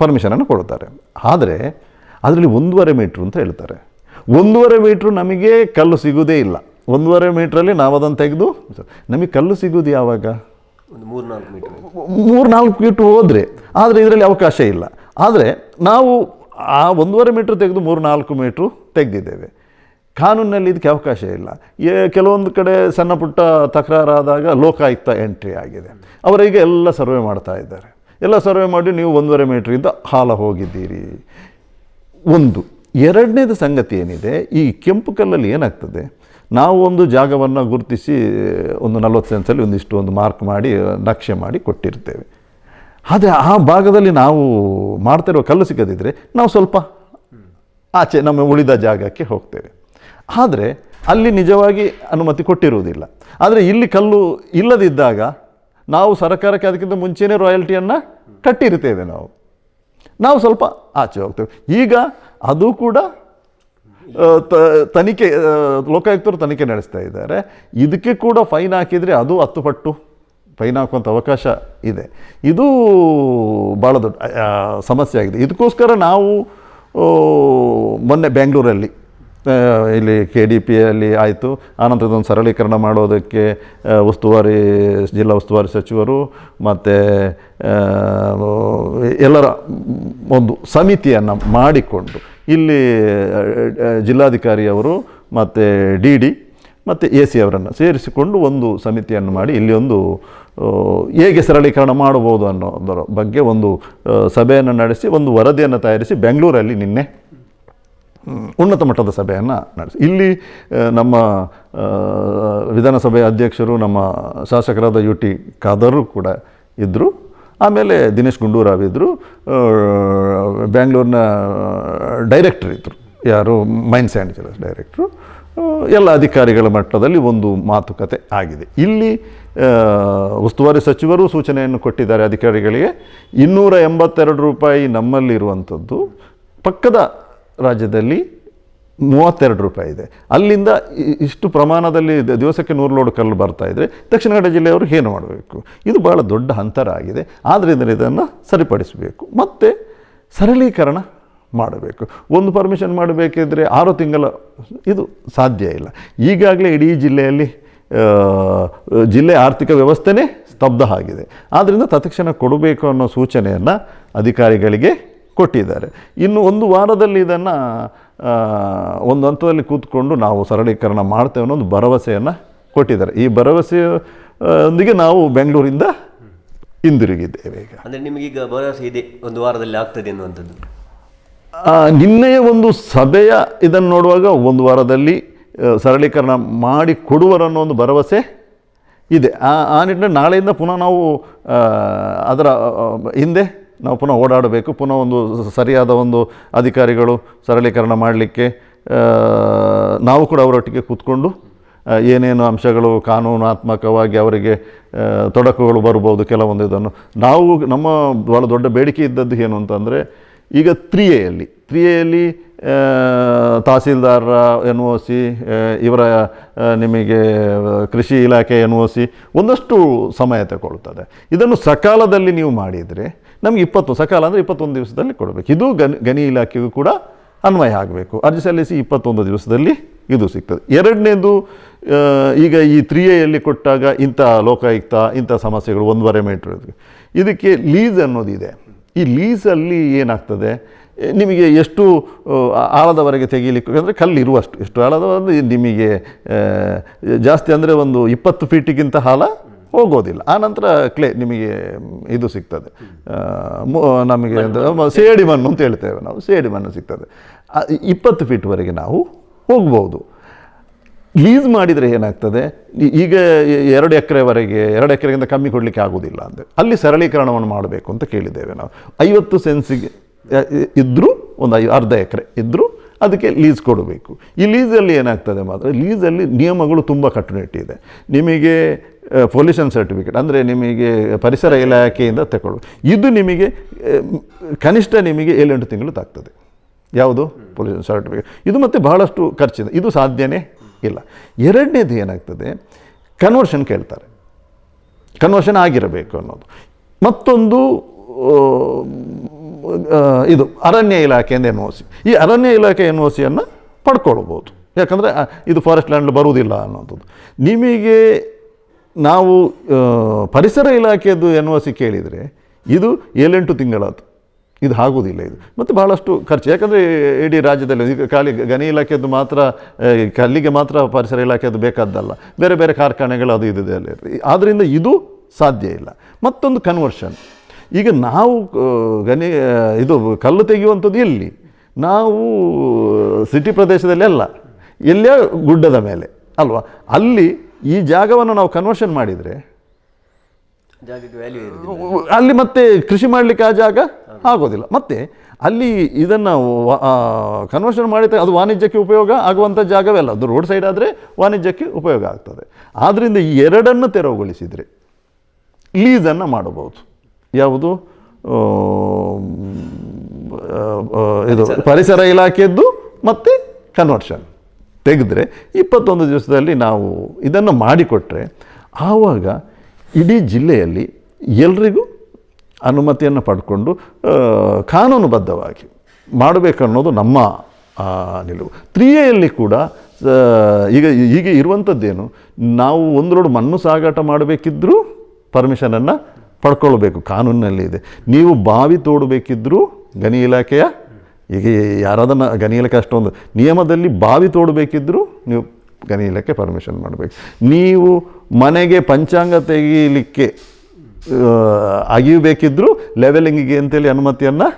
ಪರ್ಮಿಷನನ್ನು ಕೊಡ್ತಾರೆ ಆದರೆ ಅದರಲ್ಲಿ ಒಂದೂವರೆ ಮೀಟ್ರು ಅಂತ ಹೇಳ್ತಾರೆ. ಒಂದೂವರೆ ಮೀಟ್ರು ನಮಗೆ ಕಲ್ಲು ಸಿಗೋದೇ ಇಲ್ಲ. ಒಂದೂವರೆ ಮೀಟ್ರಲ್ಲಿ ನಾವು ಅದನ್ನು ತೆಗೆದು ನಮಗೆ ಕಲ್ಲು ಸಿಗುವುದು ಯಾವಾಗ? ಒಂದು ಮೂರು ನಾಲ್ಕು ಮೀಟ್ರ್. ಮೂರು ನಾಲ್ಕು ಮೀಟ್ರ್ ಹೋದರೆ ಆದರೆ ಇದರಲ್ಲಿ ಅವಕಾಶ ಇಲ್ಲ. ಆದರೆ ನಾವು ಆ ಒಂದೂವರೆ ಮೀಟ್ರ್ ತೆಗೆದು ಮೂರು ನಾಲ್ಕು ಮೀಟ್ರು ತೆಗೆದಿದ್ದೇವೆ. ಕಾನೂನಿನಲ್ಲಿ ಇದಕ್ಕೆ ಅವಕಾಶ ಇಲ್ಲ. ಏ- ಕೆಲವೊಂದು ಕಡೆ ಸಣ್ಣ ಪುಟ್ಟ ತಕರಾರಾದಾಗ ಲೋಕಾಯುಕ್ತ ಎಂಟ್ರಿ ಆಗಿದೆ. ಅವರಿಗೆ ಎಲ್ಲ ಸರ್ವೆ ಮಾಡ್ತಾ ಇದ್ದಾರೆ. ಎಲ್ಲ ಸರ್ವೆ ಮಾಡಿ ನೀವು ಒಂದೂವರೆ ಮೀಟ್ರಿಂದ ಹಾಲ ಹೋಗಿದ್ದೀರಿ. ಒಂದು, ಎರಡನೇದು ಸಂಗತಿ ಏನಿದೆ, ಈ ಕೆಂಪು ಕಲ್ಲಲ್ಲಿ ಏನಾಗ್ತದೆ? ನಾವು ಒಂದು ಜಾಗವನ್ನು ಗುರುತಿಸಿ, ಒಂದು ನಲವತ್ತು ಸೆನ್ಸಲ್ಲಿ ಒಂದಿಷ್ಟು ಒಂದು ಮಾರ್ಕ್ ಮಾಡಿ, ನಕ್ಷೆ ಮಾಡಿ ಕೊಟ್ಟಿರ್ತೇವೆ. ಆದರೆ ಆ ಭಾಗದಲ್ಲಿ ನಾವು ಮಾಡ್ತಿರೋ ಕಲ್ಲು ಸಿಗದಿದ್ದರೆ ನಾವು ಸ್ವಲ್ಪ ಆಚೆ ನಮ್ಮ ಉಳಿದ ಜಾಗಕ್ಕೆ ಹೋಗ್ತೇವೆ. ಆದರೆ ಅಲ್ಲಿ ನಿಜವಾಗಿ ಅನುಮತಿ ಕೊಟ್ಟಿರುವುದಿಲ್ಲ. ಆದರೆ ಇಲ್ಲಿ ಕಲ್ಲು ಇಲ್ಲದಿದ್ದಾಗ ನಾವು ಸರ್ಕಾರಕ್ಕೆ ಅದಕ್ಕಿಂತ ಮುಂಚೆನೇ ರಾಯಲ್ಟಿಯನ್ನು ಕಟ್ಟಿರ್ತೇವೆ ನಾವು. ನಾವು ಸ್ವಲ್ಪ ಆಚೆ ಹೋಗ್ತೇವೆ. ಈಗ ಅದು ಕೂಡ ತನಿಖೆ ಲೋಕಾಯುಕ್ತರು ತನಿಖೆ ನಡೆಸ್ತಾ ಇದ್ದಾರೆ. ಇದಕ್ಕೆ ಕೂಡ ಫೈನ್ ಹಾಕಿದರೆ ಅದು ಹತ್ತು ಪಟ್ಟು ಫೈನ್ ಹಾಕುವಂಥ ಅವಕಾಶ ಇದೆ. ಇದು ಭಾಳ ದೊಡ್ಡ ಸಮಸ್ಯೆ ಆಗಿದೆ. ಇದಕ್ಕೋಸ್ಕರ ನಾವು ಮೊನ್ನೆ ಬೆಂಗಳೂರಲ್ಲಿ ಇಲ್ಲಿ ಕೆ ಡಿ ಪಿಯಲ್ಲಿ ಆಯಿತು. ಆನಂತರ ಇದೊಂದು ಸರಳೀಕರಣ ಮಾಡೋದಕ್ಕೆ ಉಸ್ತುವಾರಿ, ಜಿಲ್ಲಾ ಉಸ್ತುವಾರಿ ಸಚಿವರು ಮತ್ತು ಎಲ್ಲರ ಒಂದು ಸಮಿತಿಯನ್ನು ಮಾಡಿಕೊಂಡು, ಇಲ್ಲಿ ಜಿಲ್ಲಾಧಿಕಾರಿಯವರು ಮತ್ತು ಡಿ ಡಿ ಮತ್ತು ಎ ಸಿ ಅವರನ್ನು ಸೇರಿಸಿಕೊಂಡು ಒಂದು ಸಮಿತಿಯನ್ನು ಮಾಡಿ ಇಲ್ಲಿ ಒಂದು ಹೇಗೆ ಸರಳೀಕರಣ ಮಾಡಬಹುದು ಅನ್ನೋದರ ಬಗ್ಗೆ ಒಂದು ಸಭೆಯನ್ನು ನಡೆಸಿ, ಒಂದು ವರದಿಯನ್ನು ತಯಾರಿಸಿ ಬೆಂಗಳೂರಲ್ಲಿ ನಿನ್ನೆ ಉನ್ನತ ಮಟ್ಟದ ಸಭೆಯನ್ನು ನಡೆಸಿ. ಇಲ್ಲಿ ನಮ್ಮ ವಿಧಾನಸಭೆಯ ಅಧ್ಯಕ್ಷರು, ನಮ್ಮ ಶಾಸಕರಾದ ಯು ಟಿ ಕೂಡ ಇದ್ದರು ಆಮೇಲೆ ದಿನೇಶ್ ಗುಂಡೂರಾವ್ ಇದ್ದರು ಬ್ಯಾಂಗ್ಳೂರಿನ ಡೈರೆಕ್ಟರ್ ಇದ್ದರು ಯಾರು? ಮೈನ್ಸ್ ಆ್ಯಂಡ್ ಜಿಲ್ಲಾ ಡೈರೆಕ್ಟ್ರು. ಎಲ್ಲ ಅಧಿಕಾರಿಗಳ ಮಟ್ಟದಲ್ಲಿ ಒಂದು ಮಾತುಕತೆ ಆಗಿದೆ. ಇಲ್ಲಿ ಉಸ್ತುವಾರಿ ಸಚಿವರು ಸೂಚನೆಯನ್ನು ಕೊಟ್ಟಿದ್ದಾರೆ ಅಧಿಕಾರಿಗಳಿಗೆ. ಇನ್ನೂರ ಎಂಬತ್ತೆರಡು ರೂಪಾಯಿ ನಮ್ಮಲ್ಲಿರುವಂಥದ್ದು ಪಕ್ಕದ ರಾಜ್ಯದಲ್ಲಿ ಮೂವತ್ತೆರಡು ರೂಪಾಯಿ ಇದೆ. ಅಲ್ಲಿಂದ ಇಷ್ಟು ಪ್ರಮಾಣದಲ್ಲಿ ದಿವಸಕ್ಕೆ ನೂರು ಲೋಡ್ ಕಲ್ಲು ಬರ್ತಾ ಇದ್ದರೆ ದಕ್ಷಿಣ ಕನ್ನಡ ಜಿಲ್ಲೆಯವರು ಏನು ಮಾಡಬೇಕು? ಇದು ಭಾಳ ದೊಡ್ಡ ಅಂತರ ಆಗಿದೆ. ಆದ್ದರಿಂದ ಇದನ್ನು ಸರಿಪಡಿಸಬೇಕು. ಮತ್ತು ಸರಳೀಕರಣ ಮಾಡಬೇಕು. ಒಂದು ಪರ್ಮಿಷನ್ ಮಾಡಬೇಕಿದ್ರೆ ಆರು ತಿಂಗಳ ಇದು ಸಾಧ್ಯ ಇಲ್ಲ. ಈಗಾಗಲೇ ಇಡೀ ಜಿಲ್ಲೆಯಲ್ಲಿ ಜಿಲ್ಲೆ ಆರ್ಥಿಕ ವ್ಯವಸ್ಥೆನೇ ಸ್ತಬ್ಧ ಆಗಿದೆ. ಆದ್ದರಿಂದ ತತ್ಕ್ಷಣ ಕೊಡಬೇಕು ಅನ್ನೋ ಸೂಚನೆಯನ್ನು ಅಧಿಕಾರಿಗಳಿಗೆ ಕೊಟ್ಟಿದ್ದಾರೆ. ಇನ್ನು ಒಂದು ವಾರದಲ್ಲಿ ಇದನ್ನು ಒಂದು ಹಂತದಲ್ಲಿ ಕೂತ್ಕೊಂಡು ನಾವು ಸರಳೀಕರಣ ಮಾಡ್ತೇವೆ ಅನ್ನೋ ಒಂದು ಭರವಸೆಯನ್ನು ಕೊಟ್ಟಿದ್ದಾರೆ. ಈ ಭರವಸೆಯೊಂದಿಗೆ ನಾವು ಬೆಂಗಳೂರಿಂದ ಹಿಂದಿರುಗಿದ್ದೇವೆ ಈಗ. ಅಂದರೆ ನಿಮಗೀಗ ಭರವಸೆ ಇದೆ, ಒಂದು ವಾರದಲ್ಲಿ ಆಗ್ತದೆ ಅನ್ನುವಂಥದ್ದು? ನಿನ್ನೆಯ ಒಂದು ಸಭೆಯ ಇದನ್ನು ನೋಡುವಾಗ ಒಂದು ವಾರದಲ್ಲಿ ಸರಳೀಕರಣ ಮಾಡಿ ಕೊಡುವರನ್ನೋ ಒಂದು ಭರವಸೆ ಇದೆ. ಆ ಆ ನಿಟ್ಟಿನಲ್ಲಿ ನಾಳೆಯಿಂದ ಪುನಃ ನಾವು ಅದರ ಹಿಂದೆ ನಾವು ಪುನಃ ಓಡಾಡಬೇಕು. ಪುನಃ ಒಂದು ಸರಿಯಾದ ಒಂದು ಅಧಿಕಾರಿಗಳು ಸರಳೀಕರಣ ಮಾಡಲಿಕ್ಕೆ ನಾವು ಕೂಡ ಅವರೊಟ್ಟಿಗೆ ಕೂತ್ಕೊಂಡು ಏನೇನು ಅಂಶಗಳು ಕಾನೂನಾತ್ಮಕವಾಗಿ ಅವರಿಗೆ ತೊಡಕುಗಳು ಬರ್ಬೋದು ಕೆಲವೊಂದು ಇದನ್ನು. ನಾವು, ನಮ್ಮ ಭಾಳ ದೊಡ್ಡ ಬೇಡಿಕೆ ಇದ್ದದ್ದು ಏನು ಅಂತಂದರೆ ಈಗ ತ್ರಿಯೆಯಲ್ಲಿ ತ್ರಿಯೆಯಲ್ಲಿ ತಹಸೀಲ್ದಾರರ ಎನ್ ಒ ಸಿ ಇವರ ನಿಮಗೆ ಕೃಷಿ ಇಲಾಖೆ, ಎನ್ ಒ ಸಿ ಒಂದಷ್ಟು ಸಮಯ ತಗೊಳ್ತದೆ ಇದನ್ನು ಸಕಾಲದಲ್ಲಿ ನೀವು ಮಾಡಿದರೆ ನಮಗೆ ಇಪ್ಪತ್ತು, ಸಕಾಲ ಅಂದರೆ ಇಪ್ಪತ್ತೊಂದು ದಿವಸದಲ್ಲಿ ಕೊಡಬೇಕು. ಇದು ಗನಿ, ಗಣಿ ಇಲಾಖೆಗೂ ಕೂಡ ಅನ್ವಯ ಆಗಬೇಕು. ಅರ್ಜಿ ಸಲ್ಲಿಸಿ ಇಪ್ಪತ್ತೊಂದು ದಿವಸದಲ್ಲಿ ಇದು ಸಿಗ್ತದೆ. ಎರಡನೇದು ಈಗ ಈ ತ್ರಿಯೆಯಲ್ಲಿ ಕೊಟ್ಟಾಗ ಇಂಥ ಲೋಕಾಯುಕ್ತ, ಇಂಥ ಸಮಸ್ಯೆಗಳು ಒಂದೂವರೆ ಮೀಟ್ರ್ ಇದಕ್ಕೆ ಲೀಸ್ ಅನ್ನೋದಿದೆ. ಈ ಲೀಸಲ್ಲಿ ಏನಾಗ್ತದೆ? ನಿಮಗೆ ಎಷ್ಟು ಆಳದವರೆಗೆ ತೆಗೀಲಿಕ್ಕೆ ಅಂದರೆ ಕಲ್ಲು ಇರುವಷ್ಟು ಎಷ್ಟು ಆಳದ ಅಂದರೆ ನಿಮಗೆ ಜಾಸ್ತಿ ಅಂದರೆ ಒಂದು ಇಪ್ಪತ್ತು ಫೀಟಿಗಿಂತ ಆಳ ಹೋಗೋದಿಲ್ಲ. ಆನಂತರ ಕ್ಲೇ ನಿಮಗೆ ಇದು ಸಿಗ್ತದೆ. ಆ, ನಮಗೆ ಸೇಡಿ ಮಣ್ಣು ಅಂತ ಹೇಳ್ತೇವೆ ನಾವು. ಸೇಡಿ ಮಣ್ಣು ಸಿಗ್ತದೆ. ಆ, ಇಪ್ಪತ್ತು ಫೀಟ್ವರೆಗೆ ನಾವು ಹೋಗ್ಬೋದು. ಲೀಸ್ ಮಾಡಿದರೆ ಏನಾಗ್ತದೆ? ಈಗ ಎರಡು ಎಕರೆವರೆಗೆ ಎರಡು ಎಕರೆಗಿಂತ ಕಮ್ಮಿ ಕೊಡಲಿಕ್ಕೆ ಆಗೋದಿಲ್ಲ ಅಂದರೆ. ಅಲ್ಲಿ ಸರಳೀಕರಣವನ್ನು ಮಾಡಬೇಕು ಅಂತ ಕೇಳಿದ್ದೇವೆ ನಾವು. ಐವತ್ತು ಸೆನ್ಸಿಗೆ ಇದ್ದರೂ ಒಂದು ಐ ಅರ್ಧ ಎಕರೆ ಇದ್ದರೂ ಅದಕ್ಕೆ ಲೀಸ್ ಕೊಡಬೇಕು. ಈ ಲೀಸಲ್ಲಿ ಏನಾಗ್ತದೆ ಮಾತ್ರ ಲೀಸಲ್ಲಿ ನಿಯಮಗಳು ತುಂಬ ಕಟ್ಟುನಿಟ್ಟಿದೆ ನಿಮಗೆ ಪೊಲ್ಯೂಷನ್ ಸರ್ಟಿಫಿಕೇಟ್ ಅಂದರೆ ನಿಮಗೆ ಪರಿಸರ ಇಲಾಖೆಯಿಂದ ತಗೊಳ್ಬೇಕು ಇದು ನಿಮಗೆ ಕನಿಷ್ಠ ನಿಮಗೆ ಏಳೆಂಟು ತಿಂಗಳು ತಾಗ್ತದೆ. ಯಾವುದು? ಪೊಲ್ಯೂಷನ್ ಸರ್ಟಿಫಿಕೇಟ್ ಇದು ಮತ್ತೆ ಬಹಳಷ್ಟು ಖರ್ಚಿದೆ. ಇದು ಸಾಧ್ಯನೇ? ಇಲ್ಲ. ಎರಡನೇದು ಏನಾಗ್ತದೆ? ಕನ್ವರ್ಷನ್ ಕೇಳ್ತಾರೆ. ಕನ್ವರ್ಷನ್ ಆಗಿರಬೇಕು ಅನ್ನೋದು. ಮತ್ತೊಂದು ಇದು ಅರಣ್ಯ ಇಲಾಖೆಯಿಂದ ಎನ್ ಒ ಸಿ. ಈ ಅರಣ್ಯ ಇಲಾಖೆ ಎನ್ ಒ ಸಿಯನ್ನು ಪಡ್ಕೊಳ್ಬೋದು. ಯಾಕಂದರೆ ಇದು ಫಾರೆಸ್ಟ್ ಲ್ಯಾಂಡ್ ಬರುವುದಿಲ್ಲ ಅನ್ನೋಂಥದ್ದು. ನಿಮಗೆ ನಾವು ಪರಿಸರ ಇಲಾಖೆಯದು ಎನ್ ಒ ಸಿ ಕೇಳಿದರೆ, ಇದು ಏಳೆಂಟು ತಿಂಗಳದ್ದು ಇದು ಆಗುವುದಿಲ್ಲ ಇದು. ಮತ್ತು ಬಹಳಷ್ಟು ಖರ್ಚು. ಯಾಕಂದರೆ ಇಡೀ ರಾಜ್ಯದಲ್ಲಿ ಈಗ ಖಾಲಿ ಗಣಿ ಇಲಾಖೆಯದ್ದು ಮಾತ್ರ ಕಲ್ಲಿಗೆ ಮಾತ್ರ ಪರಿಸರ ಇಲಾಖೆಯದ್ದು ಬೇಕಾದ್ದಲ್ಲ. ಬೇರೆ ಬೇರೆ ಕಾರ್ಖಾನೆಗಳು ಅದು ಇದು ಅಲ್ಲಿ ಆದ್ದರಿಂದ ಇದು ಸಾಧ್ಯ ಇಲ್ಲ. ಮತ್ತೊಂದು ಕನ್ವರ್ಷನ್ ಈಗ ನಾವು ಗಣಿ ಇದು ಕಲ್ಲು ತೆಗೆಯುವಂಥದ್ದು ಎಲ್ಲಿ? ನಾವು ಸಿಟಿ ಪ್ರದೇಶದಲ್ಲಿ ಅಲ್ಲ. ಎಲ್ಲೇ ಗುಡ್ಡದ ಮೇಲೆ. ಅಲ್ವಾ? ಅಲ್ಲಿ ಈ ಜಾಗವನ್ನು ನಾವು ಕನ್ವರ್ಷನ್ ಮಾಡಿದರೆ ಜಾಗಕ್ಕೆ ವ್ಯಾಲ್ಯೂ ಇರುವುದಿಲ್ಲ ಅಲ್ಲಿ ಮತ್ತೆ ಕೃಷಿ ಮಾಡಲಿಕ್ಕೆ ಆ ಜಾಗ? ಆಗೋದಿಲ್ಲ. ಮತ್ತೆ ಅಲ್ಲಿ ಇದನ್ನು ಕನ್ವರ್ಷನ್ ಮಾಡಿದ ಅದು ವಾಣಿಜ್ಯಕ್ಕೆ ಉಪಯೋಗ ಆಗುವಂಥ ಜಾಗವೇ ಅಲ್ಲ. ಅದು ರೋಡ್ ಸೈಡ್ ಆದರೆ ವಾಣಿಜ್ಯಕ್ಕೆ ಉಪಯೋಗ ಆಗ್ತದೆ. ಆದ್ದರಿಂದ ಈ ಎರಡನ್ನು ತೆರವುಗೊಳಿಸಿದರೆ ಲೀಸನ್ನು ಮಾಡಬಹುದು. ಯಾವುದು? ಇದು ಪರಿಸರ. ಇಲಾಖೆಯದ್ದು ಮತ್ತು ಕನ್ವರ್ಷನ್ ತೆಗೆದ್ರೆ ಇಪ್ಪತ್ತೊಂದು ದಿವಸದಲ್ಲಿ ನಾವು ಇದನ್ನು ಮಾಡಿಕೊಟ್ರೆ ಆವಾಗ ಇಡೀ ಜಿಲ್ಲೆಯಲ್ಲಿ ಎಲ್ರಿಗೂ ಅನುಮತಿಯನ್ನು ಪಡ್ಕೊಂಡು ಕಾನೂನುಬದ್ಧವಾಗಿ ಮಾಡಬೇಕನ್ನೋದು ನಮ್ಮ ನಿಲುವು. ತ್ರಿಯೆಯಲ್ಲಿ ಕೂಡ ಈಗ ಈಗ ಇರುವಂಥದ್ದೇನು, ನಾವು ಒಂದು ಮಣ್ಣು ಸಾಗಾಟ ಮಾಡಬೇಕಿದ್ರೂ ಪರ್ಮಿಷನನ್ನು ಪಡ್ಕೊಳ್ಬೇಕು, ಕಾನೂನಿನಲ್ಲಿ ಇದೆ. ನೀವು ಬಾವಿ ತೋಡಬೇಕಿದ್ರೂ ಗಣಿ ಇಲಾಖೆಯ, ಈಗ ಯಾರಾದನ್ನು ಗಣಿ ಇಲಾಖೆ ಅಷ್ಟೊಂದು, ನಿಯಮದಲ್ಲಿ ಬಾವಿ ತೋಡಬೇಕಿದ್ರೂ ನೀವು ಗಣಿ ಇಲಾಖೆ ಪರ್ಮಿಷನ್ ಮಾಡಬೇಕು. ನೀವು ಮನೆಗೆ ಪಂಚಾಂಗ ತೆಗೀಲಿಕ್ಕೆ ಆ, ಅಗಿಯಬೇಕಿದ್ರೂ ಲೆವೆಲಿಂಗಿಗೆ ಅಂತೇಳಿ ಅನುಮತಿಯನ್ನು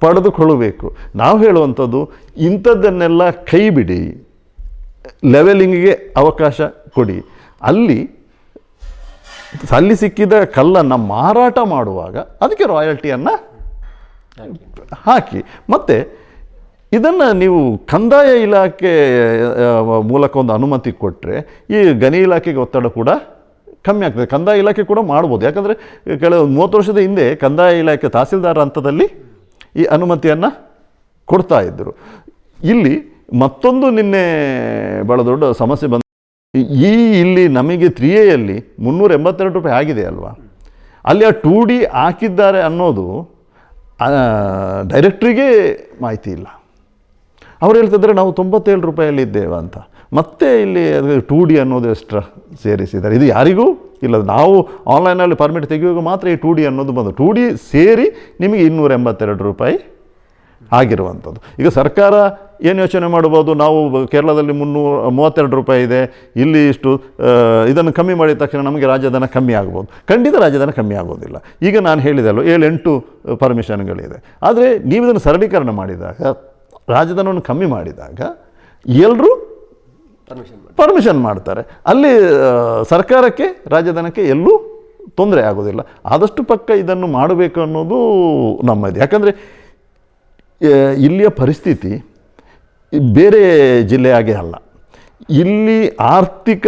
ಪಡೆದುಕೊಳ್ಳಬೇಕು. ನಾವು ಹೇಳುವಂಥದ್ದು ಇಂಥದ್ದನ್ನೆಲ್ಲ ಕೈ ಬಿಡಿ. ಲೆವೆಲಿಂಗಿಗೆ ಅವಕಾಶ ಕೊಡಿ. ಅಲ್ಲಿ ಅಲ್ಲಿ ಸಿಕ್ಕಿದ ಕಲ್ಲನ್ನು ಮಾರಾಟ ಮಾಡುವಾಗ ಅದಕ್ಕೆ ರಾಯಲ್ಟಿಯನ್ನು ಹಾಕಿ. ಮತ್ತು ಇದನ್ನು ನೀವು ಕಂದಾಯ ಇಲಾಖೆ ಮೂಲಕ ಒಂದು ಅನುಮತಿ ಕೊಟ್ಟರೆ ಈ ಗಣಿ ಇಲಾಖೆಗೆ ಒತ್ತಡ ಕೂಡ ಕಮ್ಮಿ ಆಗ್ತದೆ. ಕಂದಾಯ ಇಲಾಖೆ ಕೂಡ ಮಾಡ್ಬೋದು. ಯಾಕಂದರೆ ಕೆಲವು ಮೂವತ್ತು ವರ್ಷದ ಹಿಂದೆ ಕಂದಾಯ ಇಲಾಖೆ ತಹಸೀಲ್ದಾರ್ ಹಂತದಲ್ಲಿ ಈ ಅನುಮತಿಯನ್ನು ಕೊಡ್ತಾ ಇದ್ದರು. ಇಲ್ಲಿ ಮತ್ತೊಂದು ನಿನ್ನೆ ಭಾಳ ದೊಡ್ಡ ಸಮಸ್ಯೆ ಬಂದ ಈ ಇಲ್ಲಿ ನಮಗೆ ತ್ರೀ ಎಯಲ್ಲಿ ಮುನ್ನೂರ ಎಂಬತ್ತೆರಡು ರೂಪಾಯಿ ಆಗಿದೆ ಅಲ್ವಾ? ಅಲ್ಲಿ ಆ ಟೂ ಡಿ ಹಾಕಿದ್ದಾರೆ ಅನ್ನೋದು ಡೈರೆಕ್ಟ್ರಿಗೆ ಮಾಹಿತಿ ಇಲ್ಲ. ಅವ್ರು ಹೇಳ್ತಿದ್ರೆ ನಾವು ತೊಂಬತ್ತೇಳು ರೂಪಾಯಲ್ಲಿ ಇದ್ದೇವೆ ಅಂತ. ಮತ್ತೆ ಇಲ್ಲಿ ಟೂ ಡಿ ಅನ್ನೋದು ಎಕ್ಸ್ಟ್ರಾ ಸೇರಿಸಿದ್ದಾರೆ. ಇದು ಯಾರಿಗೂ ಇಲ್ಲ ನಾವು ಆನ್ಲೈನಲ್ಲಿ ಪರ್ಮಿಟ್ ತೆಗೆಯುವಾಗ ಮಾತ್ರ ಈ ಟೂ ಡಿ ಅನ್ನೋದು ಬಂದು. ಟೂ ಡಿ ಸೇರಿ ನಿಮಗೆ ಇನ್ನೂರ ಎಂಬತ್ತೆರಡು ರೂಪಾಯಿ ಆಗಿರುವಂಥದ್ದು. ಈಗ ಸರ್ಕಾರ ಏನು ಯೋಚನೆ ಮಾಡ್ಬೋದು? ನಾವು ಕೇರಳದಲ್ಲಿ ಮುನ್ನೂರ, ಮೂವತ್ತೆರಡು ರೂಪಾಯಿ ಇದೆ. ಇಲ್ಲಿ ಇಷ್ಟು ಇದನ್ನು ಕಮ್ಮಿ ಮಾಡಿದ ತಕ್ಷಣ ನಮಗೆ ರಾಜಧನ ಕಮ್ಮಿ ಆಗ್ಬೋದು. ಖಂಡಿತ ರಾಜಧನ ಕಮ್ಮಿ ಆಗೋದಿಲ್ಲ. ಈಗ ನಾನು ಹೇಳಿದೆಲ್ಲ ಏಳು ಎಂಟು ಪರ್ಮಿಷನ್ಗಳಿದೆ ಆದರೆ ನೀವು ಇದನ್ನು ಸರಳೀಕರಣ ಮಾಡಿದಾಗ ರಾಜಧನವನ್ನು ಕಮ್ಮಿ ಮಾಡಿದಾಗ ಎಲ್ಲರೂ ಪರ್ಮಿಷನ್ ಮಾಡ್ತಾರೆ. ಅಲ್ಲಿ ಸರ್ಕಾರಕ್ಕೆ, ರಾಜಧನಕ್ಕೆ ಎಲ್ಲೂ ತೊಂದರೆ ಆಗೋದಿಲ್ಲ. ಆದಷ್ಟು ಪಕ್ಕ ಇದನ್ನು ಮಾಡಬೇಕು ಅನ್ನೋದು ನಮ್ಮದು. ಯಾಕಂದರೆ ಇಲ್ಲಿಯ ಪರಿಸ್ಥಿತಿ ಬೇರೆ ಜಿಲ್ಲೆ ಹಾಗೆ ಅಲ್ಲ. ಇಲ್ಲಿ ಆರ್ಥಿಕ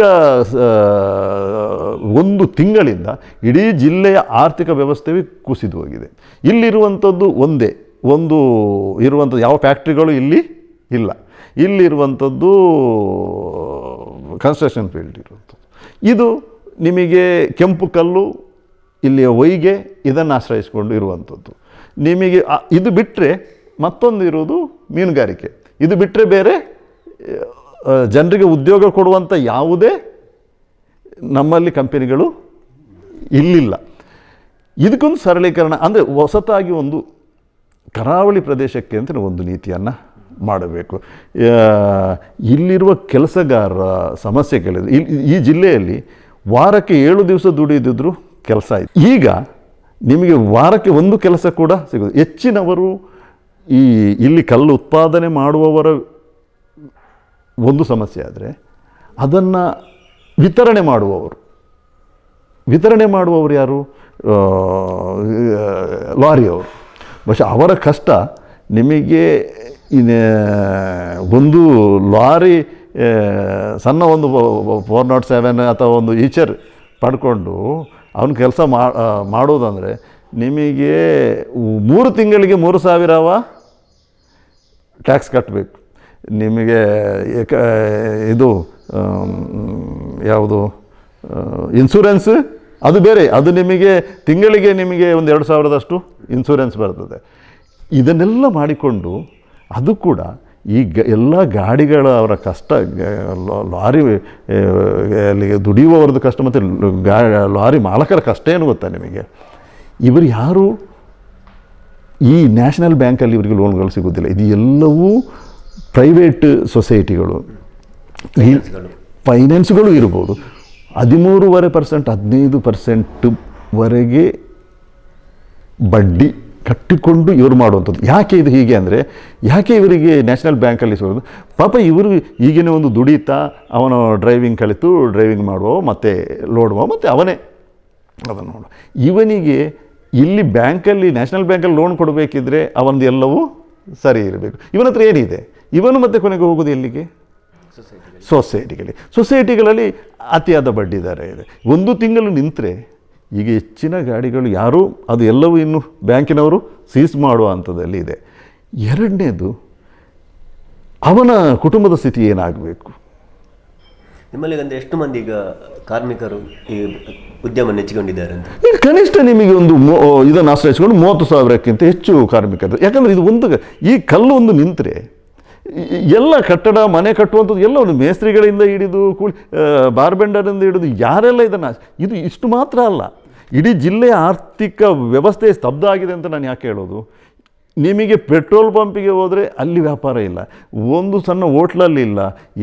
ಒಂದು ತಿಂಗಳಿಂದ ಇಡೀ ಜಿಲ್ಲೆಯ ಆರ್ಥಿಕ ವ್ಯವಸ್ಥೆಯೇ ಕುಸಿದು ಹೋಗಿದೆ. ಇಲ್ಲಿರುವಂಥದ್ದು ಒಂದೇ. ಒಂದು ಇರುವಂಥದ್ದು ಯಾವ ಫ್ಯಾಕ್ಟ್ರಿಗಳು ಇಲ್ಲಿ ಇಲ್ಲ. ಇಲ್ಲಿರುವಂಥದ್ದು ಕನ್ಸ್ಟ್ರಕ್ಷನ್ ಫೀಲ್ಡ್ ಇರುವಂಥದ್ದು. ಇದು ನಿಮಗೆ ಕೆಂಪು ಕಲ್ಲು, ಇಲ್ಲಿಯ ಒಯ್ಗೆ ಇದನ್ನು ಆಶ್ರಯಿಸಿಕೊಂಡು ಇರುವಂಥದ್ದು. ನಿಮಗೆ ಇದು ಬಿಟ್ಟರೆ ಮತ್ತೊಂದು ಇರುವುದು ಮೀನುಗಾರಿಕೆ. ಇದು ಬಿಟ್ಟರೆ ಬೇರೆ ಜನರಿಗೆ ಉದ್ಯೋಗ ಕೊಡುವಂಥ ಯಾವುದೇ ನಮ್ಮಲ್ಲಿ ಕಂಪನಿಗಳು ಇಲ್ಲಿಲ್ಲ. ಇದಕ್ಕೊಂದು ಸರಳೀಕರಣ, ಅಂದರೆ ಹೊಸತಾಗಿ ಒಂದು ಕರಾವಳಿ ಪ್ರದೇಶಕ್ಕೆ ಅಂತ ಒಂದು ನೀತಿಯನ್ನು ಮಾಡಬೇಕು. ಇಲ್ಲಿರುವ ಕೆಲಸಗಾರರ ಸಮಸ್ಯೆಗಳಿದೆ. ಇಲ್ಲಿ ಈ ಜಿಲ್ಲೆಯಲ್ಲಿ ವಾರಕ್ಕೆ ಏಳು ದಿವಸ ದುಡಿದಿದ್ರು ಕೆಲಸ ಇದೆ ಈಗ ನಿಮಗೆ ವಾರಕ್ಕೆ ಒಂದು ಕೆಲಸ ಕೂಡ ಸಿಗೋದು ಹೆಚ್ಚಿನವರು ಈ, ಇಲ್ಲಿ ಕಲ್ಲು ಉತ್ಪಾದನೆ ಮಾಡುವವರ ಒಂದು ಸಮಸ್ಯೆ ಆದರೆ ಅದನ್ನು ವಿತರಣೆ ಮಾಡುವವರು. ವಿತರಣೆ ಮಾಡುವವರು ಯಾರು? ಲಾರಿಯವರು. ಬಹುಶಃ ಅವರ ಕಷ್ಟ ನಿಮಗೆ ಇನ್ನು ಒಂದು ಲಾರಿ ಸಣ್ಣ ಒಂದು ಫೋರ್ ನಾಟ್ ಸೆವೆನ್ ಅಥವಾ ಒಂದು ಈಚರ್ ಪಡ್ಕೊಂಡು ಅವನ ಕೆಲಸ ಮಾಡೋದಂದರೆ ನಿಮಗೆ ಮೂರು ತಿಂಗಳಿಗೆ ಮೂರು ಸಾವಿರವ ಟ್ಯಾಕ್ಸ್ ಕಟ್ಟಬೇಕು ನಿಮಗೆ ಇದು ಯಾವುದು ಇನ್ಸೂರೆನ್ಸ್, ಅದು ಬೇರೆ, ಅದು ನಿಮಗೆ ತಿಂಗಳಿಗೆ ನಿಮಗೆ ಒಂದು ಎರಡು ಸಾವಿರದಷ್ಟು ಇನ್ಸೂರೆನ್ಸ್ ಬರ್ತದೆ. ಇದನ್ನೆಲ್ಲ ಮಾಡಿಕೊಂಡು ಅದು ಕೂಡ ಈ ಗ, ಎಲ್ಲ ಗಾಡಿಗಳ ಅವರ ಕಷ್ಟ ಲಾರಿ ಅಲ್ಲಿ ದುಡಿಯುವವರದ್ದು ಕಷ್ಟ ಮತ್ತು ಗಾ, ಲಾರಿ ಮಾಲಕರ ಕಷ್ಟ ಏನು ಗೊತ್ತಾ ನಿಮಗೆ? ಇವರು ಯಾರು? ಈ ನ್ಯಾಷನಲ್ ಬ್ಯಾಂಕಲ್ಲಿ ಇವರಿಗೆ ಲೋನ್ಗಳು ಸಿಗೋದಿಲ್ಲ. ಇದು ಎಲ್ಲವೂ ಪ್ರೈವೇಟ್ ಸೊಸೈಟಿಗಳು ಫೈನಾನ್ಸ್ಗಳು ಇರ್ಬೋದು. ಹದಿಮೂರುವರೆ ಪರ್ಸೆಂಟ್ ಹದಿನೈದು ಪರ್ಸೆಂಟ್ವರೆಗೆ ಬಡ್ಡಿ ಕಟ್ಟಿಕೊಂಡು ಇವರು ಮಾಡುವಂಥದ್ದು. ಯಾಕೆ ಇದು ಹೀಗೆ ಅಂದರೆ ಯಾಕೆ ಇವರಿಗೆ ನ್ಯಾಷನಲ್ ಬ್ಯಾಂಕಲ್ಲಿ ಸಿಗೋದು ಪಾಪ ಇವರು ಈಗಿನ ಒಂದು ದುಡಿತಾ ಅವನು ಡ್ರೈವಿಂಗ್ ಕಲಿತು ಡ್ರೈವಿಂಗ್ ಮಾಡುವ ಮತ್ತು ಲೋಡುವ ಮತ್ತು ಅವನೇ. ಅದನ್ನು ನೋಡು. ಇವನಿಗೆ ಇಲ್ಲಿ ಬ್ಯಾಂಕಲ್ಲಿ ನ್ಯಾಷನಲ್ ಬ್ಯಾಂಕಲ್ಲಿ ಲೋನ್ ಕೊಡಬೇಕಿದ್ರೆ ಅವನದು ಎಲ್ಲವೂ ಸರಿ ಇರಬೇಕು. ಇವನ ಹತ್ರ ಏನಿದೆ ಇವನು ಮತ್ತೆ ಕೊನೆಗೆ ಹೋಗೋದು ಎಲ್ಲಿಗೆ? ಸೊಸೈಟಿಗಳಿಗೆ ಸೊಸೈಟಿಗಳಲ್ಲಿ ಅತಿಯಾದ ಬಡ್ಡಿದಾರ ಇದೆ. ಒಂದು ತಿಂಗಳು ನಿಂತರೆ ಈಗ ಹೆಚ್ಚಿನ ಗಾಡಿಗಳು ಯಾರೂ ಅದು ಎಲ್ಲವೂ ಇನ್ನು ಬ್ಯಾಂಕಿನವರು ಸೀಸ್ ಮಾಡುವ ಹಂತದಲ್ಲಿ ಇದೆ. ಎರಡನೇದು ಅವನ ಕುಟುಂಬದ ಸ್ಥಿತಿ ಏನಾಗಬೇಕು? ನಿಮ್ಮಲ್ಲಿ ಅಂದರೆ ಎಷ್ಟು ಮಂದಿ ಈಗ ಕಾರ್ಮಿಕರು ಈ ಉದ್ಯಮ ನೆಚ್ಚಿಕೊಂಡಿದ್ದಾರೆ ಅಂತ? ಈಗ ಕನಿಷ್ಠ ನಿಮಗೆ ಒಂದು ಮೂ ಇದನ್ನು ಆಶ್ರಯಿಸಿಕೊಂಡು ಮೂವತ್ತು ಸಾವಿರಕ್ಕಿಂತ ಹೆಚ್ಚು ಕಾರ್ಮಿಕರು. ಯಾಕಂದರೆ ಇದು ಒಂದು ಈ ಕಲ್ಲು ಒಂದು ನಿಂತರೆ ಎಲ್ಲ ಕಟ್ಟಡ ಮನೆ ಕಟ್ಟುವಂಥದ್ದು ಎಲ್ಲ ಒಂದು ಮೇಸ್ತ್ರಿಗಳಿಂದ ಹಿಡಿದು ಕೂಲಿ ಬಾರ್ಬೆಂಡರಿಂದ ಹಿಡಿದು ಯಾರೆಲ್ಲ ಇದನ್ನು ಇದು ಇಷ್ಟು ಮಾತ್ರ ಅಲ್ಲ. ಇಡೀ ಜಿಲ್ಲೆಯ ಆರ್ಥಿಕ ವ್ಯವಸ್ಥೆ ಸ್ತಬ್ಧ ಆಗಿದೆ ಅಂತ ನಾನು ಯಾಕೆ ಹೇಳೋದು? ನಿಮಗೆ ಪೆಟ್ರೋಲ್ ಪಂಪಿಗೆ ಹೋದರೆ ಅಲ್ಲಿ ವ್ಯಾಪಾರ ಇಲ್ಲ, ಒಂದು ಸಣ್ಣ ಹೋಟ್ಲಲ್ಲಿ ಇಲ್ಲ,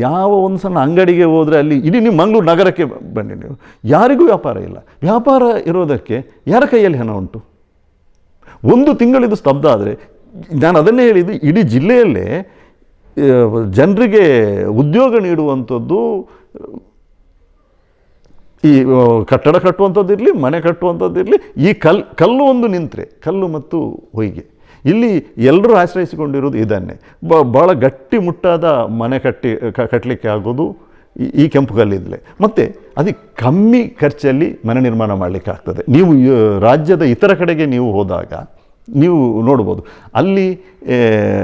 ಯಾವ ಒಂದು ಸಣ್ಣ ಅಂಗಡಿಗೆ ಹೋದರೆ ಅಲ್ಲಿ ಇಡೀ ನೀವು ಮಂಗಳೂರು ನಗರಕ್ಕೆ ಬನ್ನಿ ನೀವು. ಯಾರಿಗೂ ವ್ಯಾಪಾರ ಇಲ್ಲ. ವ್ಯಾಪಾರ ಇರೋದಕ್ಕೆ ಯಾರ ಕೈಯಲ್ಲಿ ಹಣ ಉಂಟು? ಒಂದು ತಿಂಗಳಿದು ಸ್ತಬ್ಧ ಆದರೆ, ನಾನು ಅದನ್ನೇ ಹೇಳಿದ್ದು, ಇಡೀ ಜಿಲ್ಲೆಯಲ್ಲೇ ಜನರಿಗೆ ಉದ್ಯೋಗ ನೀಡುವಂಥದ್ದು ಈ ಕಟ್ಟಡ ಕಟ್ಟುವಂಥದ್ದಿರಲಿ ಮನೆ ಕಟ್ಟುವಂಥದ್ದಿರಲಿ ಈ ಕಲ್, ಕಲ್ಲು ಒಂದು ನಿಂತರೆ, ಕಲ್ಲು ಮತ್ತು ಹೊಯ್ಗೆ. ಇಲ್ಲಿ ಎಲ್ಲರೂ ಆಶ್ರಯಿಸಿಕೊಂಡಿರೋದು ಇದನ್ನೇ. ಬ ಭಾಳ ಗಟ್ಟಿ ಮುಟ್ಟಾದ ಮನೆ ಕಟ್ಟಿ ಕಟ್ಟಲಿಕ್ಕೆ ಆಗೋದು ಈ- ಕೆಂಪು ಕಲ್ಲಿಂದಲೇ ಮತ್ತು ಅದಕ್ಕೆ ಕಮ್ಮಿ ಖರ್ಚಲ್ಲಿ ಮನೆ ನಿರ್ಮಾಣ ಮಾಡಲಿಕ್ಕೆ ಆಗ್ತದೆ. ನೀವು ರಾಜ್ಯದ ಇತರ ಕಡೆಗೆ ನೀವು ಹೋದಾಗ, ನೀವು ನೋಡ್ಬೋದು, ಅಲ್ಲಿ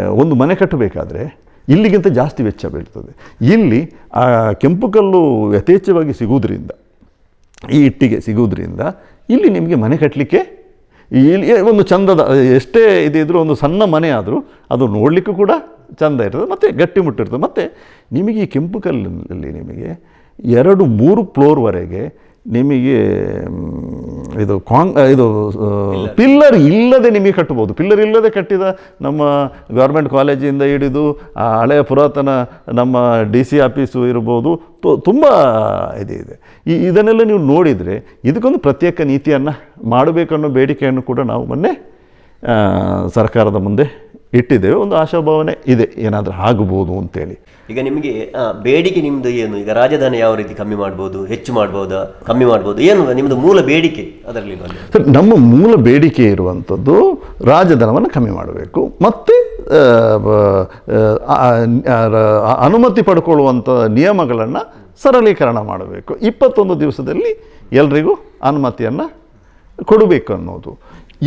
ಒಂದು ಮನೆ ಕಟ್ಟಬೇಕಾದ್ರೆ ಇಲ್ಲಿಗಿಂತ ಜಾಸ್ತಿ ವೆಚ್ಚ ಬೀಳ್ತದೆ. ಇಲ್ಲಿ ಕೆಂಪು ಕಲ್ಲು ಯಥೇಚ್ಛವಾಗಿ ಸಿಗುವುದರಿಂದ ಈ ಇಟ್ಟಿಗೆ ಸಿಗುವುದರಿಂದ ಇಲ್ಲಿ ನಿಮಗೆ ಮನೆ ಕಟ್ಟಲಿಕ್ಕೆ ಇಲ್ಲಿ ಒಂದು ಚಂದದ, ಎಷ್ಟೇ ಇದಿದ್ರೂ ಒಂದು ಸಣ್ಣ ಮನೆ ಆದರೂ ಅದು ನೋಡಲಿಕ್ಕೂ ಕೂಡ ಚಂದ ಇರ್ತದೆ, ಮತ್ತು ಗಟ್ಟಿ ಮುಟ್ಟಿರ್ತದೆ. ಮತ್ತು ನಿಮಗೆ ಈ ಕೆಂಪು ಕಲ್ಲಿನಲ್ಲಿ ನಿಮಗೆ ಎರಡು ಮೂರು ಫ್ಲೋರ್ವರೆಗೆ ನಿಮಗೆ ಇದು ಕಾಂಗ್ ಇದು ಪಿಲ್ಲರ್ ಇಲ್ಲದೆ ನಿಮಗೆ ಕಟ್ಟಬಹುದು. ಪಿಲ್ಲರ್ ಇಲ್ಲದೆ ಕಟ್ಟಿದ ನಮ್ಮ ಗೌರ್ಮೆಂಟ್ ಕಾಲೇಜಿಂದ ಹಿಡಿದು, ಆ, ಹಳೆಯ ಪುರಾತನ ನಮ್ಮ ಡಿ ಸಿ ಆಫೀಸು ಇರ್ಬೋದು ತುಂಬ ಇದೆ ಇದೆ. ಈ, ಇದನ್ನೆಲ್ಲ ನೀವು ನೋಡಿದರೆ ಇದಕ್ಕೊಂದು ಪ್ರತ್ಯೇಕ ನೀತಿಯನ್ನು ಮಾಡಬೇಕನ್ನೋ ಬೇಡಿಕೆಯನ್ನು ಕೂಡ ನಾವು ಮೊನ್ನೆ ಸರ್ಕಾರದ ಮುಂದೆ ಇಟ್ಟಿದ್ದೇವೆ ಒಂದು ಆಶಾಭಾವನೆ ಇದೆ ಏನಾದರೂ ಆಗಬಹುದು ಅಂತೇಳಿ. ಈಗ ನಿಮಗೆ ಬೇಡಿಕೆ ನಿಮ್ದು ಏನು? ಈಗ ರಾಜಧಾನಿ ಯಾವ ರೀತಿ ಕಮ್ಮಿ ಮಾಡ್ಬೋದು ಹೆಚ್ಚು ಮಾಡ್ಬೋದಾ ಕಮ್ಮಿ ಮಾಡ್ಬೋದು ಏನು ನಿಮ್ಮದು ಮೂಲ ಬೇಡಿಕೆ ಅದರಲ್ಲಿ ಸರ್ ನಮ್ಮ ಮೂಲ ಬೇಡಿಕೆ ಇರುವಂಥದ್ದು ರಾಜಧನವನ್ನು ಕಮ್ಮಿ ಮಾಡಬೇಕು ಮತ್ತು ಅನುಮತಿ ಪಡ್ಕೊಳ್ಳುವಂಥ ನಿಯಮಗಳನ್ನು ಸರಳೀಕರಣ ಮಾಡಬೇಕು. ಇಪ್ಪತ್ತೊಂದು ದಿವಸದಲ್ಲಿ ಎಲ್ರಿಗೂ ಅನುಮತಿಯನ್ನು ಕೊಡಬೇಕು ಅನ್ನೋದು.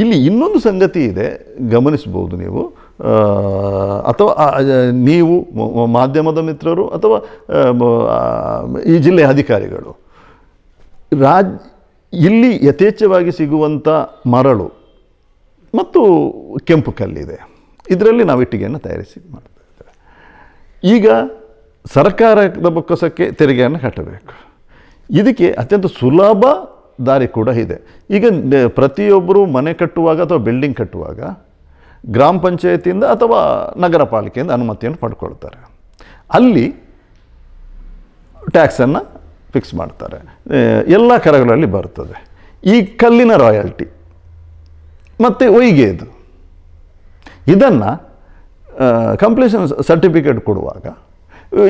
ಇಲ್ಲಿ ಇನ್ನೊಂದು ಸಂಗತಿ ಇದೆ ಗಮನಿಸ್ಬೋದು ನೀವು. ಅಥವಾ ನೀವು ಮಾಧ್ಯಮದ ಮಿತ್ರರು ಅಥವಾ ಈ ಜಿಲ್ಲೆಯ ಅಧಿಕಾರಿಗಳು. ರಾಜ್, ಇಲ್ಲಿ ಯಥೇಚ್ಛವಾಗಿ ಸಿಗುವಂಥ ಮರಳು ಮತ್ತು ಕೆಂಪು ಕಲ್ಲಿದೆ. ಇದರಲ್ಲಿ ನಾವು ಇಟ್ಟಿಗೆಯನ್ನು ತಯಾರಿಸಿ ಮಾಡ್ತಾ ಈಗ ಸರ್ಕಾರದ ಬೊಕ್ಕಸಕ್ಕೆ ತೆರಿಗೆಯನ್ನು ಕಟ್ಟಬೇಕು. ಇದಕ್ಕೆ ಅತ್ಯಂತ ಸುಲಭ ದಾರಿ ಕೂಡ ಇದೆ. ಈಗ ಪ್ರತಿಯೊಬ್ಬರು ಮನೆ ಕಟ್ಟುವಾಗ ಅಥವಾ ಬಿಲ್ಡಿಂಗ್ ಕಟ್ಟುವಾಗ ಗ್ರಾಮ ಪಂಚಾಯತಿಯಿಂದ ಅಥವಾ ನಗರ ಪಾಲಿಕೆಯಿಂದ ಅನುಮತಿಯನ್ನು ಪಡ್ಕೊಳ್ತಾರೆ. ಅಲ್ಲಿ ಟ್ಯಾಕ್ಸನ್ನು ಫಿಕ್ಸ್ ಮಾಡ್ತಾರೆ. ಎಲ್ಲ ಕರಗಳಲ್ಲಿ ಬರ್ತದೆ. ಈ ಕಲ್ಲಿನ ರಾಯಲ್ಟಿ ಮತ್ತು ಒಯ್ಗೆದು ಇದನ್ನು ಕಂಪ್ಲೀಷನ್ ಸರ್ಟಿಫಿಕೇಟ್ ಕೊಡುವಾಗ,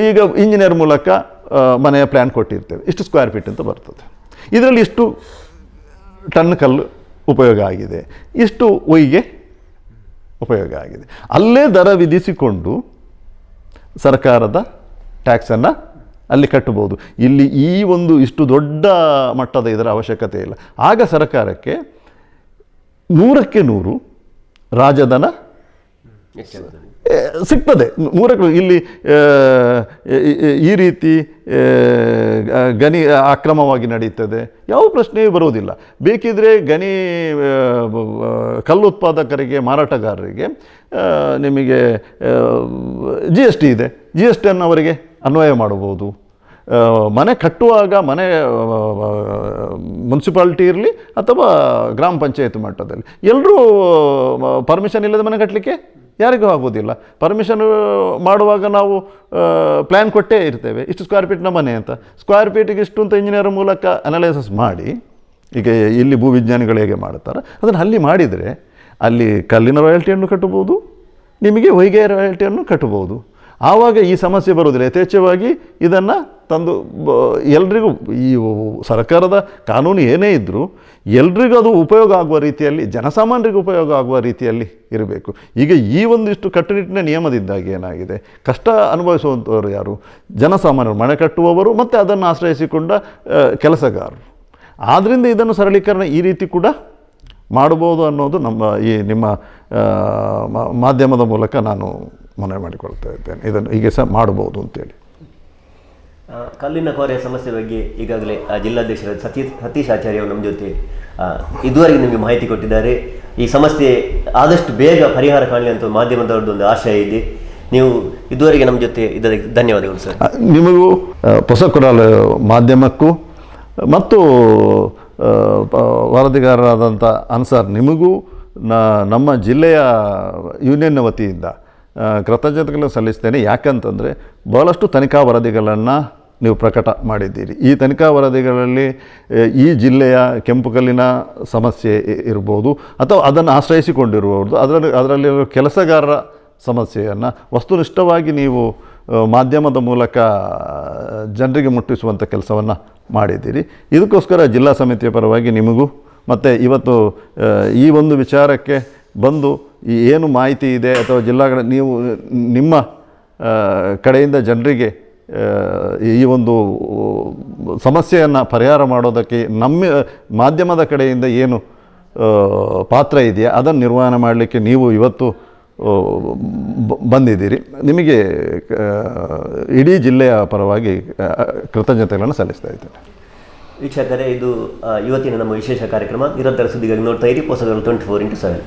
ಈಗ ಇಂಜಿನಿಯರ್ ಮೂಲಕ ಮನೆಯ ಪ್ಲ್ಯಾನ್ ಕೊಟ್ಟಿರ್ತೇವೆ. ಇಷ್ಟು ಸ್ಕ್ವೇರ್ ಫೀಟ್ ಅಂತ ಬರ್ತದೆ. ಇದರಲ್ಲಿ ಇಷ್ಟು ಟನ್ ಕಲ್ಲು ಉಪಯೋಗ ಆಗಿದೆ. ಇಷ್ಟು ಒಯ್ಗೆ ಉಪಯೋಗ ಆಗಿದೆ. ಅಲ್ಲೇ ದರ ವಿಧಿಸಿಕೊಂಡು ಸರ್ಕಾರದ ಟ್ಯಾಕ್ಸನ್ನು ಅಲ್ಲಿ ಕಟ್ಟಬಹುದು. ಇಲ್ಲಿ ಈ ಒಂದು ಇಷ್ಟು ದೊಡ್ಡ ಮಟ್ಟದ ಇದರ ಅವಶ್ಯಕತೆ ಇಲ್ಲ. ಆಗ ಸರ್ಕಾರಕ್ಕೆ ನೂರಕ್ಕೆ ನೂರು ರಾಜಧನ ಸಿಗ್ತದೆ. ಮೂರಕ್ಕೆ ಇಲ್ಲಿ ಈ- ರೀತಿ ಗಣಿ ಅಕ್ರಮವಾಗಿ ನಡೀತದೆ ಯಾವ ಪ್ರಶ್ನೆಯೂ ಬರುವುದಿಲ್ಲ. ಬೇಕಿದ್ರೆ ಗಣಿ ಕಲ್ಲು ಉತ್ಪಾದಕರಿಗೆ, ಮಾರಾಟಗಾರರಿಗೆ ನಿಮಗೆ ಜಿ ಎಸ್ ಟಿ ಇದೆ. ಜಿ ಎಸ್ ಟಿಯನ್ನು ಅವರಿಗೆ ಅನ್ವಯ ಮಾಡಬಹುದು. ಮನೆ ಕಟ್ಟುವಾಗ, ಮನೆ ಮುನ್ಸಿಪಾಲ್ಟಿ ಇರಲಿ ಅಥವಾ ಗ್ರಾಮ ಪಂಚಾಯತ್ ಮಟ್ಟದಲ್ಲಿ. ಎಲ್ಲರೂ ಪರ್ಮಿಷನ್ ಇಲ್ಲದ ಮನೆ ಕಟ್ಟಲಿಕ್ಕೆ ಯಾರಿಗೂ ಆಗೋದಿಲ್ಲ. ಪರ್ಮಿಷನ್ ಮಾಡುವಾಗ ನಾವು ಪ್ಲ್ಯಾನ್ ಕೊಟ್ಟೇ ಇರ್ತೇವೆ. ಇಷ್ಟು ಸ್ಕ್ವೇರ್ ಫೀಟ್ನ ಮನೆ ಅಂತ. ಸ್ಕ್ವೇರ್ ಫೀಟಿಗೆ ಇಷ್ಟು ಅಂತ ಇಂಜಿನಿಯರ್ ಮೂಲಕ ಅನಲೈಸಸ್ ಮಾಡಿ, ಈಗ ಇಲ್ಲಿ ಭೂವಿಜ್ಞಾನಿಗಳು ಹೇಗೆ ಮಾಡುತ್ತಾರೆ, ಅದನ್ನು ಅಲ್ಲಿ ಮಾಡಿದರೆ ಅಲ್ಲಿ ಕಲ್ಲಿನ ರಾಯಲ್ಟಿಯನ್ನು ಕಟ್ಟಬಹುದು, ನಿಮಗೆ ಹೊಯ್ಗೆ ರಾಯಲ್ಟಿಯನ್ನು ಕಟ್ಟಬಹುದು. ಆವಾಗ ಈ ಸಮಸ್ಯೆ ಬರುವುದಿಲ್ಲ. ಯಥೇಚ್ಛವಾಗಿ ಇದನ್ನು ತಂದು ಎಲ್ರಿಗೂ ಈ ಸರ್ಕಾರದ ಕಾನೂನು ಏನೇ ಇದ್ದರೂ ಎಲ್ರಿಗೂ ಅದು ಉಪಯೋಗ ಆಗುವ ರೀತಿಯಲ್ಲಿ, ಜನಸಾಮಾನ್ಯರಿಗೂ ಉಪಯೋಗ ಆಗುವ ರೀತಿಯಲ್ಲಿ ಇರಬೇಕು. ಈಗ ಈ ಒಂದಿಷ್ಟು ಕಟ್ಟುನಿಟ್ಟಿನ ನಿಯಮದಿಂದಾಗಿ ಏನಾಗಿದೆ? ಕಷ್ಟ ಅನುಭವಿಸುವಂಥವರು ಯಾರು? ಜನಸಾಮಾನ್ಯರು, ಮನೆ ಕಟ್ಟುವವರು ಮತ್ತು ಅದನ್ನು ಆಶ್ರಯಿಸಿಕೊಂಡ ಕೆಲಸಗಾರರು. ಆದ್ದರಿಂದ ಇದನ್ನು ಸರಳೀಕರಣ ಈ ರೀತಿ ಕೂಡ ಮಾಡಬಹುದು ಅನ್ನೋದು ನಮ್ಮ ಈ ನಿಮ್ಮ ಮಾಧ್ಯಮದ ಮೂಲಕ ನಾನು ಮನವಿ ಮಾಡಿಕೊಳ್ತಾ ಇದ್ದೇನೆ. ಇದನ್ನು ಹೀಗೆ ಸಹ ಮಾಡಬಹುದು ಅಂತೇಳಿ. ಕಲ್ಲಿನ ಕೊರೆಯ ಸಮಸ್ಯೆ ಬಗ್ಗೆ ಈಗಾಗಲೇ ಜಿಲ್ಲಾಧ್ಯಕ್ಷರ ಸತೀಶ್ ಸತೀಶ್ ಆಚಾರ್ಯ ನಮ್ಮ ಜೊತೆ ಇದುವರೆಗೆ ನಿಮಗೆ ಮಾಹಿತಿ ಕೊಟ್ಟಿದ್ದಾರೆ. ಈ ಸಮಸ್ಯೆ ಆದಷ್ಟು ಬೇಗ ಪರಿಹಾರ ಕಾಣಲಿ ಅಂತ ಮಾಧ್ಯಮದವ್ರದ್ದು ಒಂದು ಆಶಯ ಇದೆ. ನೀವು ಇದುವರೆಗೆ ನಮ್ಮ ಜೊತೆ ಇದಕ್ಕೆ ಧನ್ಯವಾದಗಳು ಸರ್. ನಿಮಗೂ ಹೊಸ ಕುರಾಲ್ ಮಾಧ್ಯಮಕ್ಕೂ ಮತ್ತು ವರದಿಗಾರರಾದಂಥ ಅನ್ಸಾರ್ ನಿಮಗೂ ನ- ನಮ್ಮ ಜಿಲ್ಲೆಯ ಯೂನಿಯನ್ನ ವತಿಯಿಂದ ಕೃತಜ್ಞತೆಗಳನ್ನು ಸಲ್ಲಿಸ್ತೇನೆ. ಯಾಕಂತಂದರೆ ಭಾಳಷ್ಟು ತನಿಖಾ ವರದಿಗಳನ್ನು ನೀವು ಪ್ರಕಟ ಮಾಡಿದ್ದೀರಿ. ಈ ತನಿಖಾ ವರದಿಗಳಲ್ಲಿ ಈ ಜಿಲ್ಲೆಯ ಕೆಂಪುಕಲ್ಲಿನ ಸಮಸ್ಯೆ ಇರ್ಬೋದು, ಅಥವಾ ಅದನ್ನು ಆಶ್ರಯಿಸಿಕೊಂಡಿರುವವ್ರದ್ದು, ಅದರಲ್ಲಿ, ಅದರಲ್ಲಿರೋ ಕೆಲಸಗಾರರ ಸಮಸ್ಯೆಯನ್ನು ವಸ್ತುನಿಷ್ಠವಾಗಿ ನೀವು ಮಾಧ್ಯಮದ ಮೂಲಕ ಜನರಿಗೆ ಮುಟ್ಟಿಸುವಂಥ ಕೆಲಸವನ್ನು ಮಾಡಿದ್ದೀರಿ. ಇದಕ್ಕೋಸ್ಕರ ಜಿಲ್ಲಾ ಸಮಿತಿಯ ಪರವಾಗಿ ನಿಮಗೂ ಮತ್ತು ಇವತ್ತು ಈ ಒಂದು ವಿಚಾರಕ್ಕೆ ಬಂದು ಈ ಏನು ಮಾಹಿತಿ ಇದೆ ಅಥವಾ ಜಿಲ್ಲಾಗಳ ನೀವು, ನಿಮ್ಮ ಕಡೆಯಿಂದ ಜನರಿಗೆ ಈ ಒಂದು ಸಮಸ್ಯೆಯನ್ನು ಪರಿಹಾರ ಮಾಡೋದಕ್ಕೆ ನಮ್ಮ, ಮಾಧ್ಯಮದ ಕಡೆಯಿಂದ ಏನು ಪಾತ್ರ ಇದೆಯಾ? ಅದನ್ನು ನಿರ್ವಹಣೆ ಮಾಡಲಿಕ್ಕೆ ನೀವು ಇವತ್ತು ಬಂದಿದ್ದೀರಿ. ನಿಮಗೆ ಇಡೀ ಜಿಲ್ಲೆಯ ಪರವಾಗಿ ಕೃತಜ್ಞತೆಗಳನ್ನು ಸಲ್ಲಿಸ್ತಾ ಇದ್ದೇನೆ. ವೀಕ್ಷಕರೇ, ಇದು ಇವತ್ತಿನ ನಮ್ಮ ವಿಶೇಷ ಕಾರ್ಯಕ್ರಮ. ನಿರಂತರ ಸುದ್ದಿಗಾಗಿ ನೋಡ್ತಾ ಇರಿ. ಹೊಸಗಳು ಟ್ವೆಂಟಿ ಫೋರ್ ಇಂಟು ಸೆವೆನ್